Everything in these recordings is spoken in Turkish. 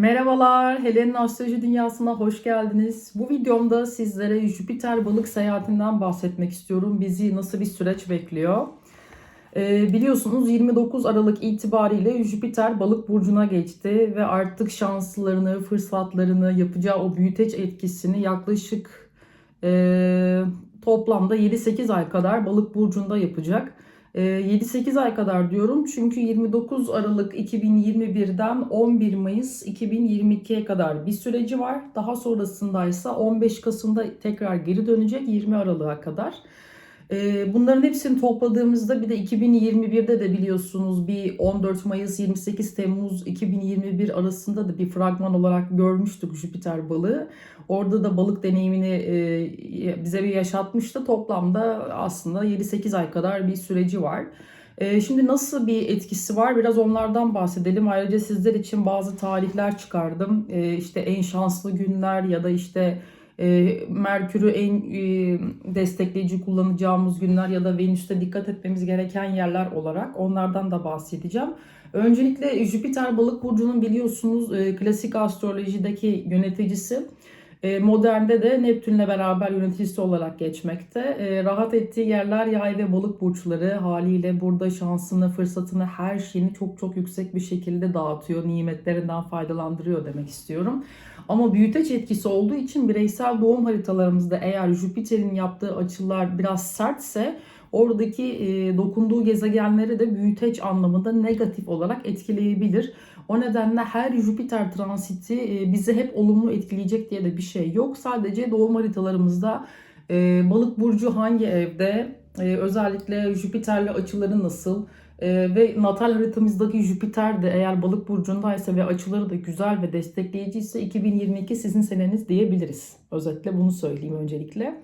Merhabalar, Helen'in astroloji dünyasına hoş geldiniz. Bu videomda sizlere Jüpiter balık seyahatinden bahsetmek istiyorum. Bizi nasıl bir süreç bekliyor? Ee, biliyorsunuz 29 Aralık itibariyle Jüpiter balık burcuna geçti ve artık şanslarını, fırsatlarını, yapacağı o büyüteç etkisini yaklaşık e, toplamda 7-8 ay kadar balık burcunda yapacak. E, 7-8 ay kadar diyorum çünkü 29 Aralık 2021'den 11 Mayıs 2022'ye kadar bir süreci var. Daha sonrasındaysa 15 Kasım'da tekrar geri dönecek 20 Aralık'a kadar. Ee, Bunların hepsini topladığımızda bir de 2021'de de biliyorsunuz bir 14 Mayıs 28 Temmuz 2021 arasında da bir fragman olarak görmüştük Jüpiter balığı. Orada da balık deneyimini e, bize bir yaşatmıştı. Toplamda aslında 7-8 ay kadar bir süreci var. E, Şimdi nasıl bir etkisi var biraz onlardan bahsedelim. Ayrıca sizler için bazı tarihler çıkardım. E, İşte en şanslı günler ya da işte e, Merkür'ü en e, destekleyici kullanacağımız günler ya da Venüs'te dikkat etmemiz gereken yerler olarak onlardan da bahsedeceğim. Öncelikle Jüpiter balık burcunun biliyorsunuz e, klasik astrolojideki yöneticisi. E, Modernde de Neptün'le beraber yöneticisi olarak geçmekte. E, Rahat ettiği yerler yay ve balık burçları haliyle burada şansını, fırsatını, her şeyini çok çok yüksek bir şekilde dağıtıyor. Nimetlerinden faydalandırıyor demek istiyorum. Ama büyüteç etkisi olduğu için bireysel doğum haritalarımızda eğer Jüpiter'in yaptığı açılar biraz sertse oradaki e, dokunduğu gezegenleri de büyüteç anlamında negatif olarak etkileyebilir. O nedenle her Jüpiter transiti e, bizi hep olumlu etkileyecek diye de bir şey yok. Sadece doğum haritalarımızda e, balık burcu hangi evde, e, özellikle Jüpiter'le açıları nasıl, ve natal haritamızdaki Jüpiter de eğer balık burcundaysa ve açıları da güzel ve destekleyici ise 2022 sizin seneniz diyebiliriz. Özetle bunu söyleyeyim öncelikle.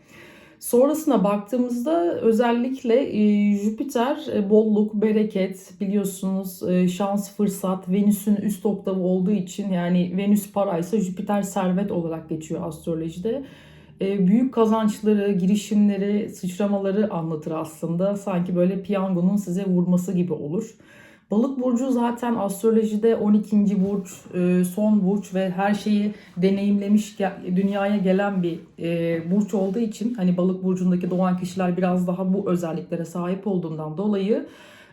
Sonrasına baktığımızda özellikle e, Jüpiter e, bolluk, bereket biliyorsunuz e, şans, fırsat, Venüs'ün üst oktavı olduğu için yani Venüs paraysa Jüpiter servet olarak geçiyor astrolojide. Büyük kazançları, girişimleri, sıçramaları anlatır aslında. Sanki böyle piyangonun size vurması gibi olur. Balık burcu zaten astrolojide 12. burç, e, son burç ve her şeyi deneyimlemiş dünyaya gelen bir e, burç olduğu için hani balık burcundaki doğan kişiler biraz daha bu özelliklere sahip olduğundan dolayı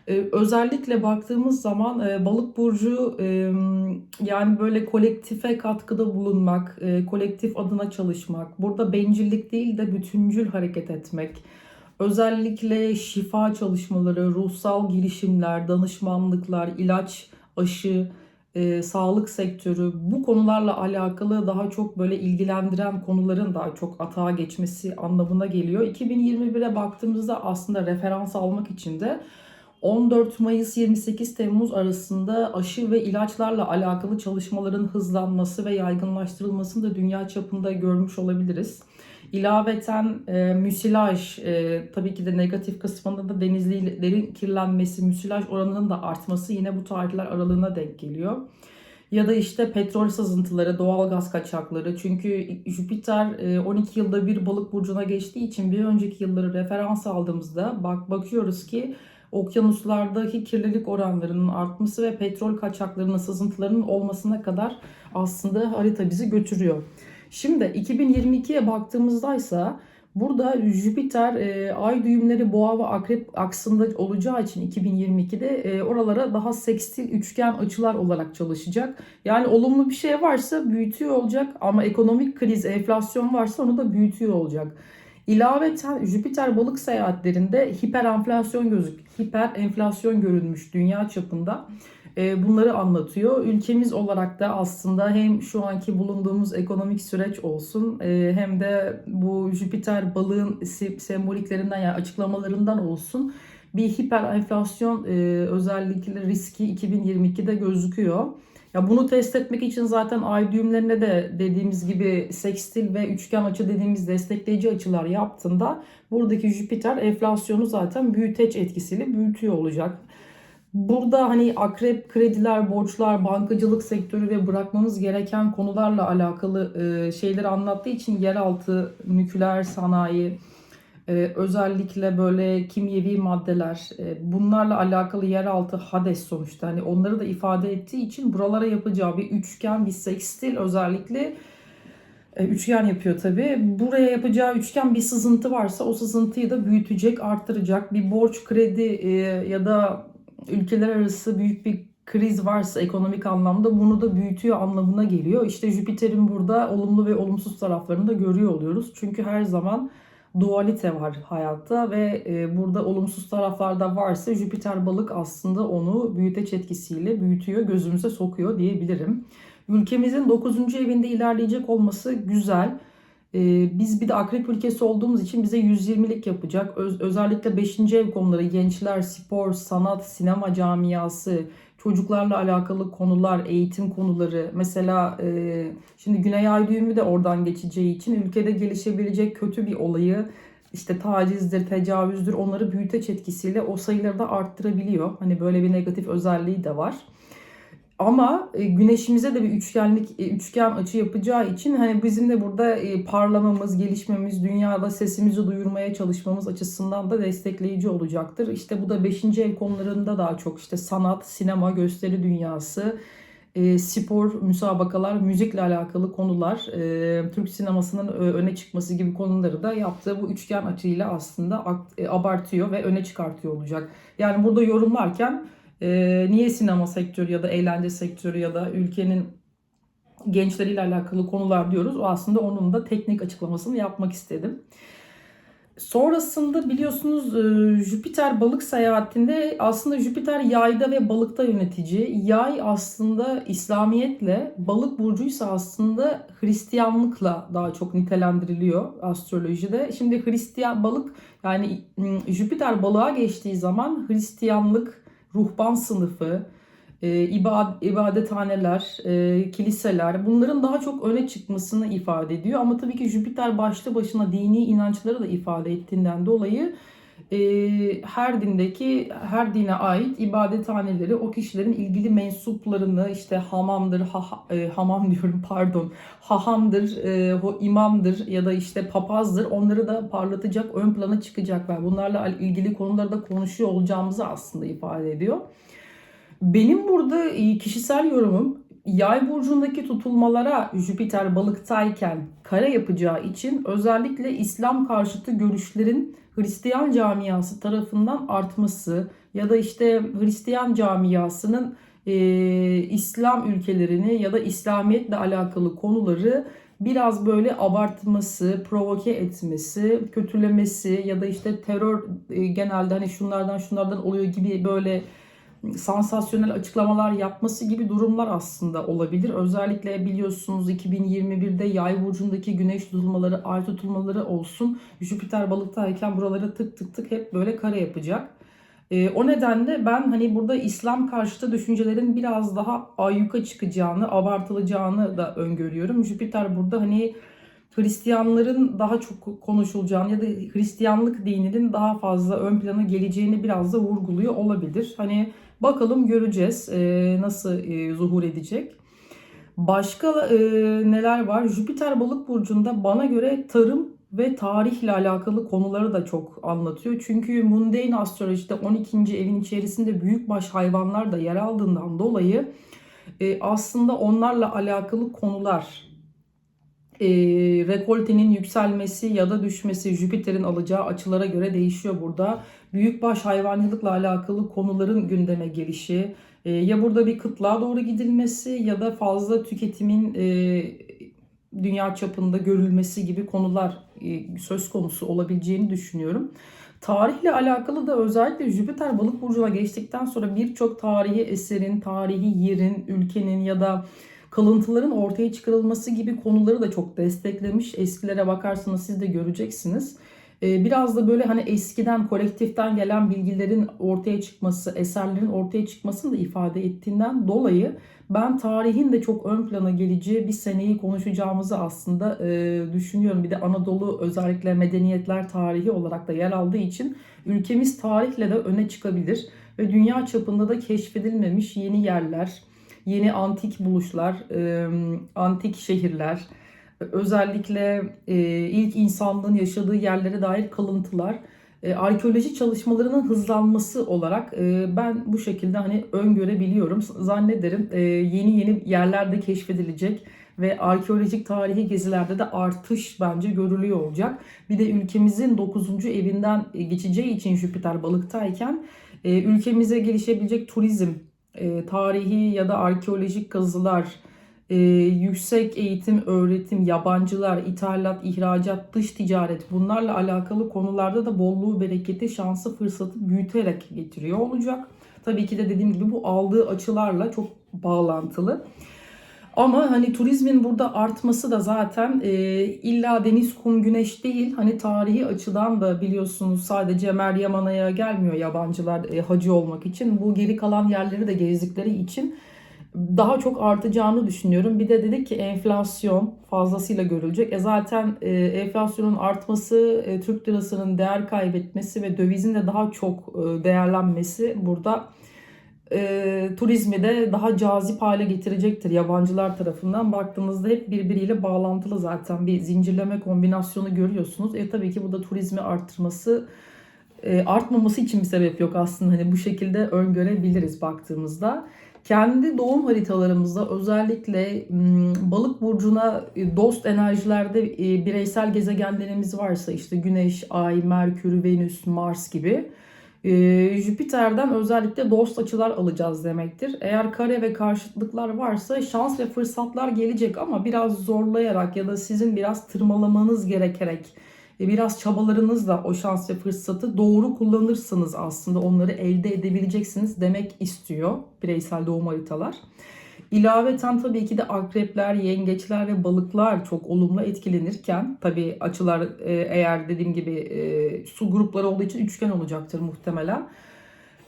ee, özellikle baktığımız zaman e, balık burcu e, yani böyle kolektife katkıda bulunmak, e, kolektif adına çalışmak, burada bencillik değil de bütüncül hareket etmek, özellikle şifa çalışmaları, ruhsal girişimler, danışmanlıklar, ilaç, aşı, e, sağlık sektörü bu konularla alakalı daha çok böyle ilgilendiren konuların daha çok atağa geçmesi anlamına geliyor. 2021'e baktığımızda aslında referans almak için de 14 Mayıs 28 Temmuz arasında aşı ve ilaçlarla alakalı çalışmaların hızlanması ve yaygınlaştırılmasını da dünya çapında görmüş olabiliriz. İlaveten e, müsilaj, e, tabii ki de negatif kısmında da denizlerin kirlenmesi, müsilaj oranının da artması yine bu tarihler aralığına denk geliyor. Ya da işte petrol sızıntıları, doğal gaz kaçakları. Çünkü Jüpiter 12 e, yılda bir balık burcuna geçtiği için bir önceki yılları referans aldığımızda bak bakıyoruz ki okyanuslardaki kirlilik oranlarının artması ve petrol kaçaklarının, sızıntılarının olmasına kadar aslında harita bizi götürüyor. Şimdi 2022'ye baktığımızda ise burada Jüpiter e, ay düğümleri boğa ve akrep aksında olacağı için 2022'de e, oralara daha sekstil üçgen açılar olarak çalışacak. Yani olumlu bir şey varsa büyütüyor olacak ama ekonomik kriz, enflasyon varsa onu da büyütüyor olacak. İlaveten Jüpiter balık seyahatlerinde hiper enflasyon gözük, hiper enflasyon görülmüş dünya çapında. Bunları anlatıyor. Ülkemiz olarak da aslında hem şu anki bulunduğumuz ekonomik süreç olsun e, hem de bu Jüpiter balığın semboliklerinden yani açıklamalarından olsun bir hiper enflasyon e, özellikle riski 2022'de gözüküyor. Ya bunu test etmek için zaten ay düğümlerine de dediğimiz gibi sekstil ve üçgen açı dediğimiz destekleyici açılar yaptığında buradaki Jüpiter enflasyonu zaten büyüteç etkisiyle büyütüyor olacak. Burada hani akrep krediler, borçlar, bankacılık sektörü ve bırakmamız gereken konularla alakalı şeyleri anlattığı için yeraltı, nükleer sanayi, e, özellikle böyle kimyevi maddeler e, bunlarla alakalı yeraltı Hades sonuçta hani onları da ifade ettiği için buralara yapacağı bir üçgen bir sekstil özellikle e, üçgen yapıyor tabi. Buraya yapacağı üçgen bir sızıntı varsa o sızıntıyı da büyütecek, arttıracak. Bir borç, kredi e, ya da ülkeler arası büyük bir kriz varsa ekonomik anlamda bunu da büyütüyor anlamına geliyor. İşte Jüpiter'in burada olumlu ve olumsuz taraflarını da görüyor oluyoruz. Çünkü her zaman dualite var hayatta ve e, burada olumsuz taraflar da varsa Jüpiter balık aslında onu büyüteç etkisiyle büyütüyor, gözümüze sokuyor diyebilirim. Ülkemizin 9. evinde ilerleyecek olması güzel. Ee, biz bir de akrep ülkesi olduğumuz için bize 120'lik yapacak. Öz, özellikle 5. ev konuları, gençler, spor, sanat, sinema camiası, çocuklarla alakalı konular, eğitim konuları. Mesela e, şimdi Güney Ay düğümü de oradan geçeceği için ülkede gelişebilecek kötü bir olayı işte tacizdir, tecavüzdür onları büyüteç etkisiyle o sayıları da arttırabiliyor. Hani böyle bir negatif özelliği de var. Ama e, güneşimize de bir üçgenlik e, üçgen açı yapacağı için hani bizim de burada e, parlamamız, gelişmemiz, dünyada sesimizi duyurmaya çalışmamız açısından da destekleyici olacaktır. İşte bu da 5. ev konularında daha çok işte sanat, sinema, gösteri dünyası, spor, müsabakalar, müzikle alakalı konular, Türk sinemasının öne çıkması gibi konuları da yaptığı bu üçgen açıyla aslında abartıyor ve öne çıkartıyor olacak. Yani burada yorumlarken e, niye sinema sektörü ya da eğlence sektörü ya da ülkenin gençleriyle alakalı konular diyoruz. O aslında onun da teknik açıklamasını yapmak istedim. Sonrasında biliyorsunuz e, Jüpiter balık seyahatinde aslında Jüpiter yayda ve balıkta yönetici. Yay aslında İslamiyetle, balık burcuysa aslında Hristiyanlıkla daha çok nitelendiriliyor astrolojide. Şimdi Hristiyan balık yani Jüpiter balığa geçtiği zaman Hristiyanlık, ruhban sınıfı, e, ibad, ibadethaneler, e, kiliseler bunların daha çok öne çıkmasını ifade ediyor. Ama tabii ki Jüpiter başlı başına dini inançları da ifade ettiğinden dolayı e, her dindeki, her dine ait ibadethaneleri o kişilerin ilgili mensuplarını işte hamamdır, ha, e, hamam diyorum pardon, hahamdır, e, imamdır ya da işte papazdır onları da parlatacak, ön plana çıkacaklar. Bunlarla ilgili konuları da konuşuyor olacağımızı aslında ifade ediyor. Benim burada e, kişisel yorumum yay burcundaki tutulmalara Jüpiter balıktayken kara yapacağı için özellikle İslam karşıtı görüşlerin Hristiyan camiası tarafından artması ya da işte Hristiyan camiasının e, İslam ülkelerini ya da İslamiyetle alakalı konuları biraz böyle abartması, provoke etmesi, kötülemesi ya da işte terör e, genelde hani şunlardan şunlardan oluyor gibi böyle sansasyonel açıklamalar yapması gibi durumlar aslında olabilir. Özellikle biliyorsunuz 2021'de yay burcundaki güneş tutulmaları, ay tutulmaları olsun. Jüpiter balıktayken buraları tık tık tık hep böyle kare yapacak. E, o nedenle ben hani burada İslam karşıtı düşüncelerin biraz daha ayyuka çıkacağını, abartılacağını da öngörüyorum. Jüpiter burada hani Hristiyanların daha çok konuşulacağını ya da Hristiyanlık dininin daha fazla ön plana geleceğini biraz da vurguluyor olabilir. Hani bakalım göreceğiz e, nasıl e, zuhur edecek. Başka e, neler var? Jüpiter balık burcunda bana göre tarım ve tarihle alakalı konuları da çok anlatıyor. Çünkü mundane astrolojide 12. evin içerisinde büyükbaş hayvanlar da yer aldığından dolayı aslında onlarla alakalı konular e, rekoltenin yükselmesi ya da düşmesi Jüpiter'in alacağı açılara göre değişiyor burada. Büyükbaş hayvancılıkla alakalı konuların gündeme gelişi, e, ya burada bir kıtlığa doğru gidilmesi ya da fazla tüketimin e, dünya çapında görülmesi gibi konular e, söz konusu olabileceğini düşünüyorum. Tarihle alakalı da özellikle Jüpiter balık burcuna geçtikten sonra birçok tarihi eserin, tarihi yerin, ülkenin ya da kalıntıların ortaya çıkarılması gibi konuları da çok desteklemiş. Eskilere bakarsanız siz de göreceksiniz. Ee, biraz da böyle hani eskiden kolektiften gelen bilgilerin ortaya çıkması, eserlerin ortaya çıkmasını da ifade ettiğinden dolayı ben tarihin de çok ön plana geleceği bir seneyi konuşacağımızı aslında e, düşünüyorum. Bir de Anadolu özellikle medeniyetler tarihi olarak da yer aldığı için ülkemiz tarihle de öne çıkabilir ve dünya çapında da keşfedilmemiş yeni yerler, yeni antik buluşlar, antik şehirler, özellikle e, ilk insanlığın yaşadığı yerlere dair kalıntılar, e, arkeoloji çalışmalarının hızlanması olarak e, ben bu şekilde hani öngörebiliyorum. Zannederim e, yeni yeni yerlerde keşfedilecek ve arkeolojik tarihi gezilerde de artış bence görülüyor olacak. Bir de ülkemizin 9. evinden geçeceği için Jüpiter balıktayken ülkemize gelişebilecek turizm, e, tarihi ya da arkeolojik kazılar, e, yüksek eğitim, öğretim, yabancılar, ithalat, ihracat, dış ticaret bunlarla alakalı konularda da bolluğu, bereketi, şansı, fırsatı büyüterek getiriyor olacak. Tabii ki de dediğim gibi bu aldığı açılarla çok bağlantılı. Ama hani turizmin burada artması da zaten e, illa deniz, kum, güneş değil. Hani tarihi açıdan da biliyorsunuz sadece Meryem Ana'ya gelmiyor yabancılar e, hacı olmak için. Bu geri kalan yerleri de gezdikleri için daha çok artacağını düşünüyorum. Bir de dedik ki enflasyon fazlasıyla görülecek. E zaten e, enflasyonun artması, e, Türk lirasının değer kaybetmesi ve dövizin de daha çok e, değerlenmesi burada e, turizmi de daha cazip hale getirecektir yabancılar tarafından. Baktığınızda hep birbiriyle bağlantılı zaten bir zincirleme kombinasyonu görüyorsunuz. E tabii ki bu da turizmi arttırması e, artmaması için bir sebep yok aslında. Hani bu şekilde öngörebiliriz baktığımızda. Kendi doğum haritalarımızda özellikle balık burcuna e, dost enerjilerde e, bireysel gezegenlerimiz varsa işte Güneş, Ay, Merkür, Venüs, Mars gibi e, Jüpiter'den özellikle dost açılar alacağız demektir. Eğer kare ve karşıtlıklar varsa şans ve fırsatlar gelecek ama biraz zorlayarak ya da sizin biraz tırmalamanız gerekerek biraz çabalarınızla o şans ve fırsatı doğru kullanırsınız aslında onları elde edebileceksiniz demek istiyor bireysel doğum haritalar. İlaveten tabii ki de akrepler, yengeçler ve balıklar çok olumlu etkilenirken tabii açılar e, eğer dediğim gibi e, su grupları olduğu için üçgen olacaktır muhtemelen.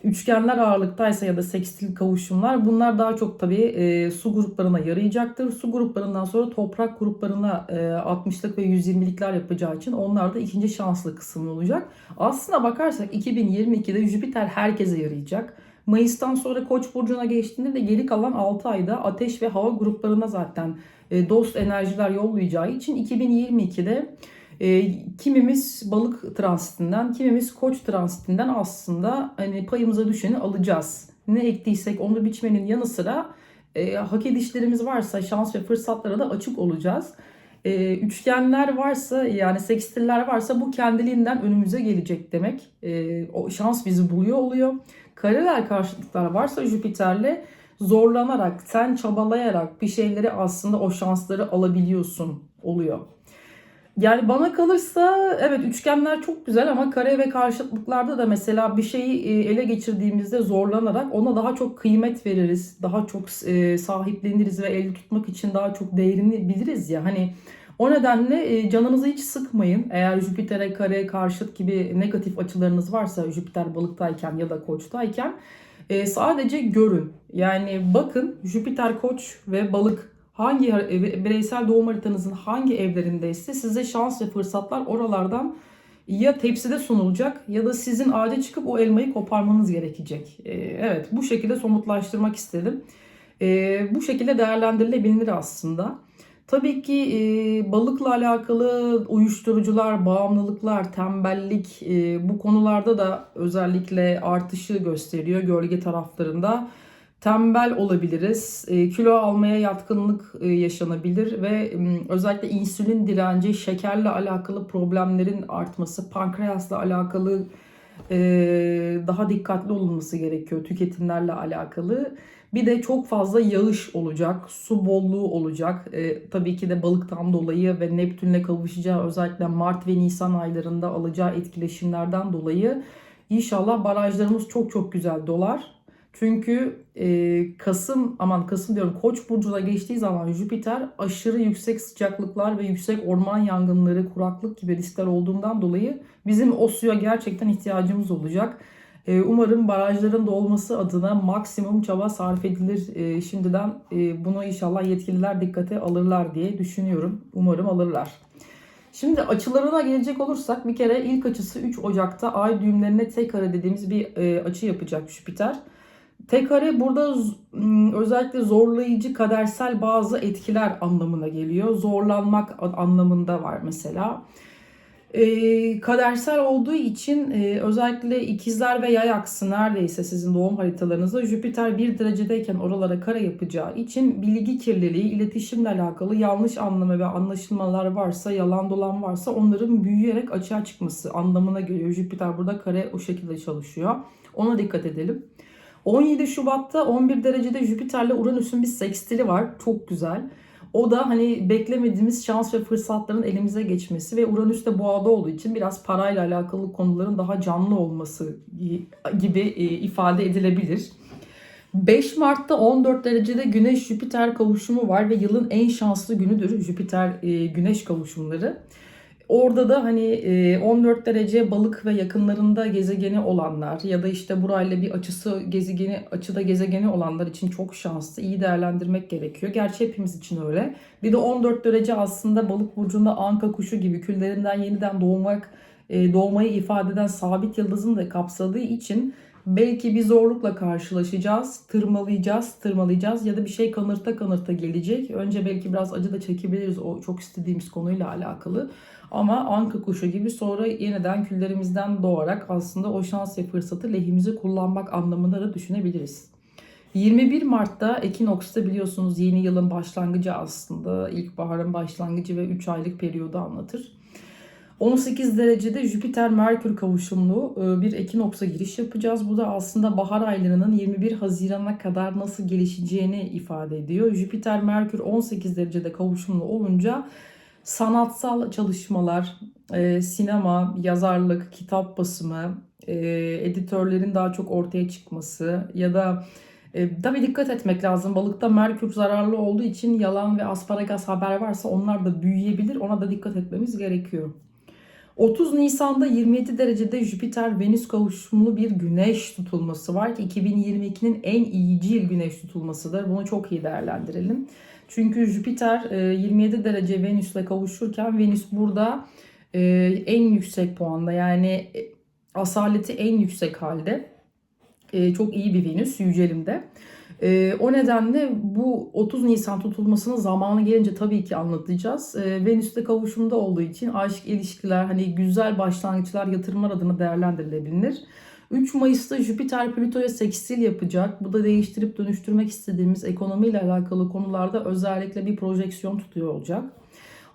Üçgenler ağırlıktaysa ya da sekstil kavuşumlar bunlar daha çok tabii e, su gruplarına yarayacaktır. Su gruplarından sonra toprak gruplarına e, 60'lık ve 120'likler yapacağı için onlar da ikinci şanslı kısım olacak. Aslına bakarsak 2022'de Jüpiter herkese yarayacak. Mayıs'tan sonra Koç burcuna geçtiğinde de geri kalan 6 ayda ateş ve hava gruplarına zaten e, dost enerjiler yollayacağı için 2022'de e, kimimiz balık transitinden, kimimiz koç transitinden aslında hani payımıza düşeni alacağız. Ne ektiysek onu biçmenin yanı sıra e, hak edişlerimiz varsa şans ve fırsatlara da açık olacağız. E, üçgenler varsa yani sekstiller varsa bu kendiliğinden önümüze gelecek demek. E, o şans bizi buluyor oluyor. Kareler karşıtlıklar varsa Jüpiter'le zorlanarak, sen çabalayarak bir şeyleri aslında o şansları alabiliyorsun oluyor. Yani bana kalırsa evet üçgenler çok güzel ama kare ve karşıtlıklarda da mesela bir şeyi e, ele geçirdiğimizde zorlanarak ona daha çok kıymet veririz. Daha çok e, sahipleniriz ve elde tutmak için daha çok değerini biliriz ya. Hani o nedenle e, canınızı hiç sıkmayın. Eğer Jüpiter'e kare, karşıt gibi negatif açılarınız varsa Jüpiter balıktayken ya da koçtayken sadece görün. Yani bakın Jüpiter koç ve balık hangi bireysel doğum haritanızın hangi evlerindeyse size şans ve fırsatlar oralardan ya tepside sunulacak ya da sizin ağaca çıkıp o elmayı koparmanız gerekecek. Evet bu şekilde somutlaştırmak istedim. Bu şekilde değerlendirilebilir aslında. Tabii ki e, balıkla alakalı uyuşturucular, bağımlılıklar, tembellik e, bu konularda da özellikle artışı gösteriyor gölge taraflarında tembel olabiliriz. E, kilo almaya yatkınlık e, yaşanabilir ve özellikle insülin direnci, şekerle alakalı problemlerin artması, pankreasla alakalı e, daha dikkatli olunması gerekiyor tüketimlerle alakalı. Bir de çok fazla yağış olacak, su bolluğu olacak. E, tabii ki de balıktan dolayı ve Neptünle kavuşacağı özellikle Mart ve Nisan aylarında alacağı etkileşimlerden dolayı inşallah barajlarımız çok çok güzel dolar çünkü e, Kasım aman Kasım diyorum Koç burcuna geçtiği zaman Jüpiter aşırı yüksek sıcaklıklar ve yüksek orman yangınları, kuraklık gibi riskler olduğundan dolayı bizim o suya gerçekten ihtiyacımız olacak. E, umarım barajların dolması adına maksimum çaba sarf edilir. E, şimdiden e, bunu inşallah yetkililer dikkate alırlar diye düşünüyorum. Umarım alırlar. Şimdi açılarına gelecek olursak bir kere ilk açısı 3 Ocak'ta ay düğümlerine tek kare dediğimiz bir açı yapacak Jüpiter. Tek kare burada özellikle zorlayıcı kadersel bazı etkiler anlamına geliyor. Zorlanmak anlamında var mesela. Ee, kadersel olduğu için e, özellikle ikizler ve yay aksı neredeyse sizin doğum haritalarınızda Jüpiter bir derecedeyken oralara kare yapacağı için bilgi kirliliği, iletişimle alakalı yanlış anlama ve anlaşılmalar varsa, yalan dolan varsa onların büyüyerek açığa çıkması anlamına geliyor. Jüpiter burada kare o şekilde çalışıyor. Ona dikkat edelim. 17 Şubat'ta 11 derecede Jüpiter'le Uranüs'ün bir sekstili var. Çok güzel. O da hani beklemediğimiz şans ve fırsatların elimize geçmesi ve Uranüs de boğada olduğu için biraz parayla alakalı konuların daha canlı olması gibi e, ifade edilebilir. 5 Mart'ta 14 derecede Güneş Jüpiter kavuşumu var ve yılın en şanslı günüdür Jüpiter e, Güneş kavuşumları. Orada da hani e, 14 derece balık ve yakınlarında gezegeni olanlar ya da işte burayla bir açısı gezegeni açıda gezegeni olanlar için çok şanslı. iyi değerlendirmek gerekiyor. Gerçi hepimiz için öyle. Bir de 14 derece aslında balık burcunda anka kuşu gibi küllerinden yeniden doğmak doğmayı ifade eden sabit yıldızın da kapsadığı için belki bir zorlukla karşılaşacağız, tırmalayacağız, tırmalayacağız ya da bir şey kanırta kanırta gelecek. Önce belki biraz acı da çekebiliriz o çok istediğimiz konuyla alakalı. Ama anka kuşu gibi sonra yeniden küllerimizden doğarak aslında o şans ve fırsatı lehimize kullanmak anlamında da düşünebiliriz. 21 Mart'ta Ekinoks'ta biliyorsunuz yeni yılın başlangıcı aslında. İlkbaharın başlangıcı ve 3 aylık periyodu anlatır. 18 derecede Jüpiter-Merkür kavuşumlu e, bir ekinoksa giriş yapacağız. Bu da aslında bahar aylarının 21 Haziran'a kadar nasıl gelişeceğini ifade ediyor. Jüpiter-Merkür 18 derecede kavuşumlu olunca sanatsal çalışmalar, e, sinema, yazarlık, kitap basımı, e, editörlerin daha çok ortaya çıkması ya da tabii dikkat etmek lazım. Balıkta Merkür zararlı olduğu için yalan ve asparagas haber varsa onlar da büyüyebilir. Ona da dikkat etmemiz gerekiyor. 30 Nisan'da 27 derecede Jüpiter-Venüs kavuşumlu bir güneş tutulması var ki 2022'nin en iyicil güneş tutulmasıdır. Bunu çok iyi değerlendirelim. Çünkü Jüpiter e, 27 derece Venüs'le kavuşurken Venüs burada e, en yüksek puanda yani e, asaleti en yüksek halde. E, Çok iyi bir Venüs yücelimde. E, o nedenle bu 30 Nisan tutulmasının zamanı gelince tabii ki anlatacağız. E, Venüs'te kavuşumda olduğu için aşk ilişkiler, hani güzel başlangıçlar, yatırımlar adına değerlendirilebilir. 3 Mayıs'ta Jüpiter Plüto'ya sekstil yapacak. Bu da değiştirip dönüştürmek istediğimiz ekonomiyle alakalı konularda özellikle bir projeksiyon tutuyor olacak.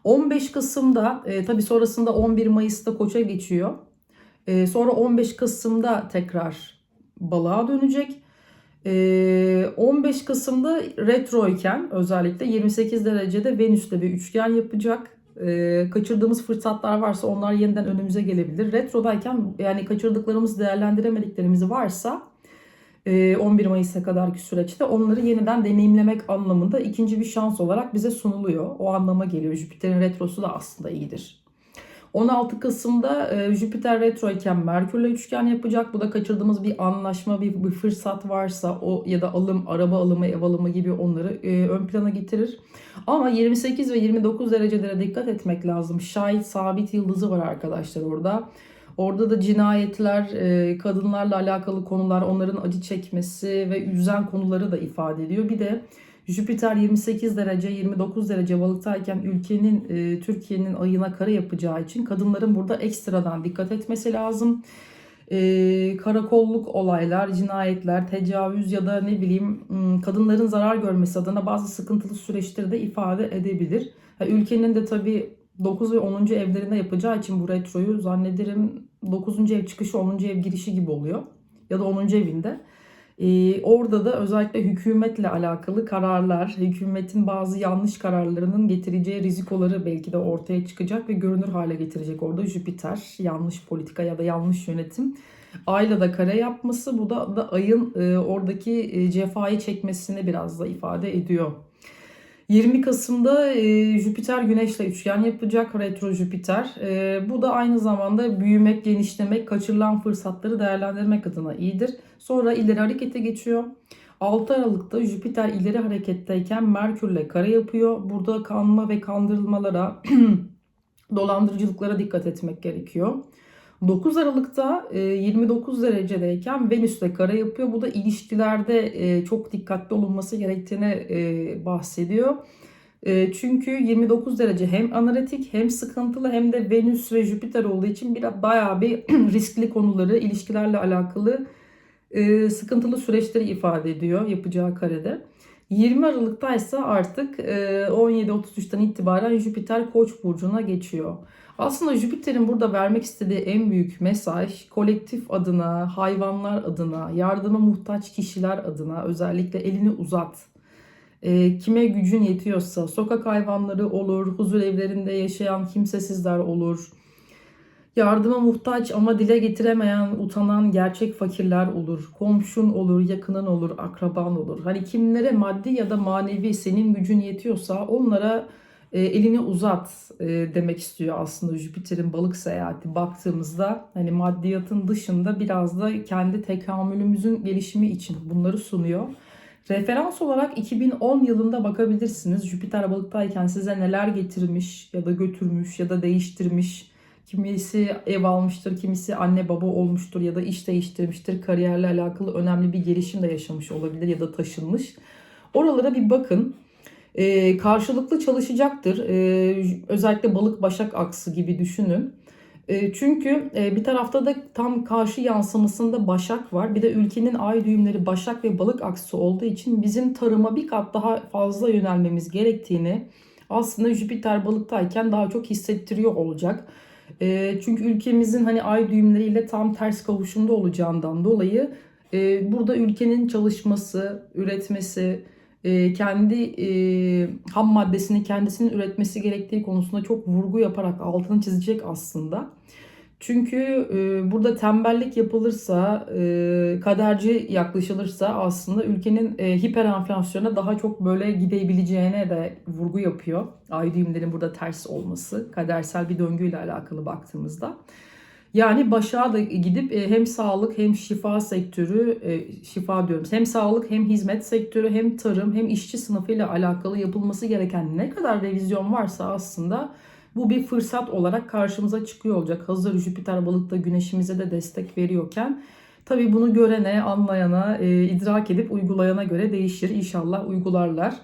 15 Kasım'da e, tabii sonrasında 11 Mayıs'ta Koç'a geçiyor. E, sonra 15 Kasım'da tekrar balığa dönecek. Ee, 15 Kasım'da retroyken özellikle 28 derecede Venüs'te bir üçgen yapacak. Ee, kaçırdığımız fırsatlar varsa onlar yeniden önümüze gelebilir. Retrodayken yani kaçırdıklarımız, değerlendiremediklerimiz varsa e, 11 Mayıs'a kadarki süreçte onları yeniden deneyimlemek anlamında ikinci bir şans olarak bize sunuluyor. O anlama geliyor. Jüpiter'in retrosu da aslında iyidir. 16 Kasım'da e, Jüpiter retro iken Merkür'le üçgen yapacak. Bu da kaçırdığımız bir anlaşma, bir, bir fırsat varsa o ya da alım, araba alımı, ev alımı gibi onları e, ön plana getirir. Ama 28 ve 29 derecelere dikkat etmek lazım. Şahit sabit yıldızı var arkadaşlar orada. Orada da cinayetler, e, kadınlarla alakalı konular, onların acı çekmesi ve üzen konuları da ifade ediyor. Bir de Jüpiter 28 derece 29 derece balıktayken ülkenin e, Türkiye'nin ayına kare yapacağı için kadınların burada ekstradan dikkat etmesi lazım. E, karakolluk olaylar, cinayetler, tecavüz ya da ne bileyim kadınların zarar görmesi adına bazı sıkıntılı süreçleri de ifade edebilir. Ha, ülkenin de tabii 9 ve 10. evlerinde yapacağı için bu retroyu zannederim 9. ev çıkışı 10. ev girişi gibi oluyor. Ya da 10. evinde. Ee, orada da özellikle hükümetle alakalı kararlar, hükümetin bazı yanlış kararlarının getireceği rizikoları belki de ortaya çıkacak ve görünür hale getirecek orada Jüpiter. Yanlış politika ya da yanlış yönetim. Ayla da kare yapması bu da, da ayın e, oradaki e, cefayı çekmesini biraz da ifade ediyor. 20 Kasım'da e, Jüpiter Güneş'le üçgen yapacak retro Jüpiter. E, bu da aynı zamanda büyümek, genişlemek, kaçırılan fırsatları değerlendirmek adına iyidir. Sonra ileri harekete geçiyor. 6 Aralık'ta Jüpiter ileri hareketteyken Merkür'le kare yapıyor. Burada kanma ve kandırılmalara, dolandırıcılıklara dikkat etmek gerekiyor. 9 Aralık'ta e, 29 derecedeyken Venüs'te kare yapıyor. Bu da ilişkilerde e, çok dikkatli olunması gerektiğini e, bahsediyor. E, çünkü 29 derece hem analitik hem sıkıntılı hem de Venüs ve Jüpiter olduğu için bir bayağı bir riskli konuları ilişkilerle alakalı e, sıkıntılı süreçleri ifade ediyor yapacağı karede. 20 Aralık'ta ise artık e, 17.33'ten itibaren Jüpiter Koç burcuna geçiyor. Aslında Jüpiter'in burada vermek istediği en büyük mesaj kolektif adına, hayvanlar adına, yardıma muhtaç kişiler adına özellikle elini uzat. E, kime gücün yetiyorsa sokak hayvanları olur, huzur evlerinde yaşayan kimsesizler olur. Yardıma muhtaç ama dile getiremeyen, utanan gerçek fakirler olur. Komşun olur, yakının olur, akraban olur. Hani kimlere maddi ya da manevi senin gücün yetiyorsa onlara e, elini uzat e, demek istiyor aslında Jüpiter'in balık seyahati baktığımızda hani maddiyatın dışında biraz da kendi tekamülümüzün gelişimi için bunları sunuyor. Referans olarak 2010 yılında bakabilirsiniz. Jüpiter balıktayken size neler getirmiş ya da götürmüş ya da değiştirmiş. Kimisi ev almıştır, kimisi anne baba olmuştur ya da iş değiştirmiştir. Kariyerle alakalı önemli bir gelişim de yaşamış olabilir ya da taşınmış. Oralara bir bakın. Ee, karşılıklı çalışacaktır. Ee, özellikle balık başak aksı gibi düşünün. Ee, çünkü e, bir tarafta da tam karşı yansımasında başak var. Bir de ülkenin ay düğümleri başak ve balık aksı olduğu için bizim tarıma bir kat daha fazla yönelmemiz gerektiğini aslında Jüpiter balıktayken daha çok hissettiriyor olacak. E, çünkü ülkemizin hani ay düğümleriyle tam ters kavuşumda olacağından dolayı e, burada ülkenin çalışması, üretmesi, e, kendi e, ham maddesini kendisinin üretmesi gerektiği konusunda çok vurgu yaparak altını çizecek aslında. Çünkü e, burada tembellik yapılırsa, e, kaderci yaklaşılırsa aslında ülkenin e, hiper enflasyona daha çok böyle gidebileceğine de vurgu yapıyor. Ay burada ters olması, kadersel bir döngüyle alakalı baktığımızda. Yani başa da gidip e, hem sağlık hem şifa sektörü, e, şifa diyorum hem sağlık hem hizmet sektörü hem tarım hem işçi sınıfıyla alakalı yapılması gereken ne kadar revizyon varsa aslında bu bir fırsat olarak karşımıza çıkıyor olacak. Hazır Jüpiter balıkta güneşimize de destek veriyorken tabi bunu görene, anlayana, e, idrak edip uygulayana göre değişir. İnşallah uygularlar.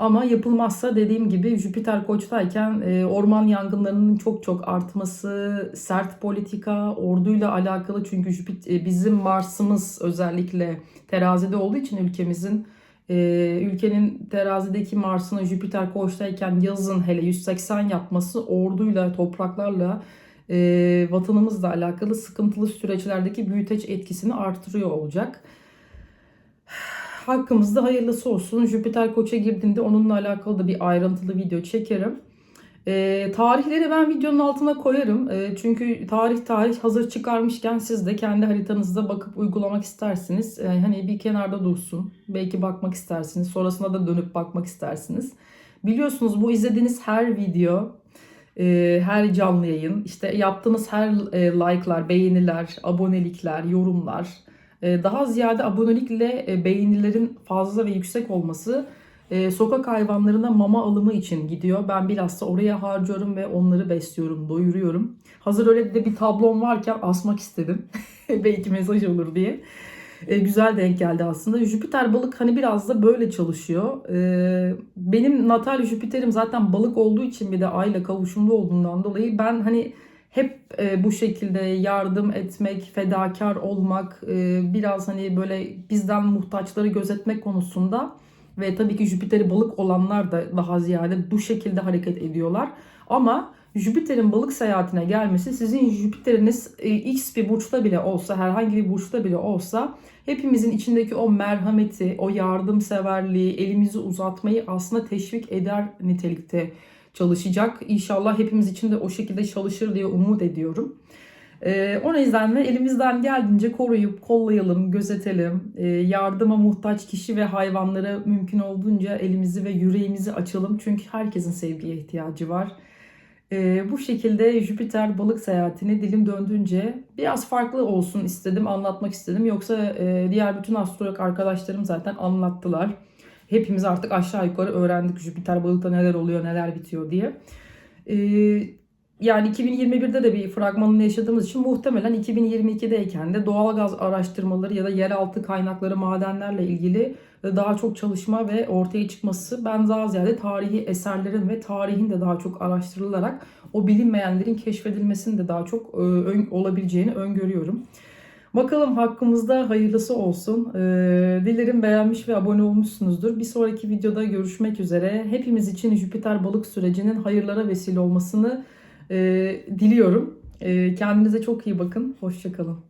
Ama yapılmazsa dediğim gibi Jüpiter koçtayken e, orman yangınlarının çok çok artması, sert politika, orduyla alakalı çünkü Jüpiter, e, bizim Mars'ımız özellikle terazide olduğu için ülkemizin e, ülkenin terazideki Mars'ın Jüpiter koçtayken yazın hele 180 yapması orduyla, topraklarla e, vatanımızla alakalı sıkıntılı süreçlerdeki büyüteç etkisini artırıyor olacak hakkımızda hayırlısı olsun. Jüpiter koça girdiğinde onunla alakalı da bir ayrıntılı video çekerim. E, tarihleri ben videonun altına koyarım. E, çünkü tarih tarih hazır çıkarmışken siz de kendi haritanızda bakıp uygulamak istersiniz. E, hani bir kenarda dursun. Belki bakmak istersiniz. Sonrasında da dönüp bakmak istersiniz. Biliyorsunuz bu izlediğiniz her video, e, her canlı yayın, işte yaptığınız her e, like'lar, beğeniler, abonelikler, yorumlar, daha ziyade abonelikle e, beğenilerin fazla ve yüksek olması e, sokak hayvanlarına mama alımı için gidiyor. Ben bilhassa oraya harcıyorum ve onları besliyorum, doyuruyorum. Hazır öyle de bir tablom varken asmak istedim. Belki mesaj olur diye. E, güzel denk geldi aslında. Jüpiter balık hani biraz da böyle çalışıyor. E, benim natal Jüpiter'im zaten balık olduğu için bir de ayla kavuşumda olduğundan dolayı ben hani hep e, bu şekilde yardım etmek, fedakar olmak, e, biraz hani böyle bizden muhtaçları gözetmek konusunda ve tabii ki Jüpiter'i balık olanlar da daha ziyade bu şekilde hareket ediyorlar. Ama Jüpiter'in balık seyahatine gelmesi sizin Jüpiter'iniz e, X bir burçta bile olsa, herhangi bir burçta bile olsa hepimizin içindeki o merhameti, o yardımseverliği, elimizi uzatmayı aslında teşvik eder nitelikte çalışacak. İnşallah hepimiz için de o şekilde çalışır diye umut ediyorum. Ee, o nedenle elimizden geldiğince koruyup kollayalım, gözetelim. Ee, yardıma muhtaç kişi ve hayvanlara mümkün olduğunca elimizi ve yüreğimizi açalım. Çünkü herkesin sevgiye ihtiyacı var. Ee, bu şekilde Jüpiter balık seyahatini dilim döndüğünce biraz farklı olsun istedim, anlatmak istedim. Yoksa e, diğer bütün astrolog arkadaşlarım zaten anlattılar hepimiz artık aşağı yukarı öğrendik Jüpiter balıkta neler oluyor neler bitiyor diye. Ee, yani 2021'de de bir fragmanını yaşadığımız için muhtemelen 2022'deyken de doğalgaz araştırmaları ya da yeraltı kaynakları madenlerle ilgili daha çok çalışma ve ortaya çıkması ben daha ziyade tarihi eserlerin ve tarihin de daha çok araştırılarak o bilinmeyenlerin keşfedilmesinin de daha çok e, olabileceğini öngörüyorum. Bakalım hakkımızda hayırlısı olsun. Ee, dilerim beğenmiş ve abone olmuşsunuzdur. Bir sonraki videoda görüşmek üzere. Hepimiz için Jüpiter balık sürecinin hayırlara vesile olmasını e, diliyorum. E, kendinize çok iyi bakın. Hoşçakalın.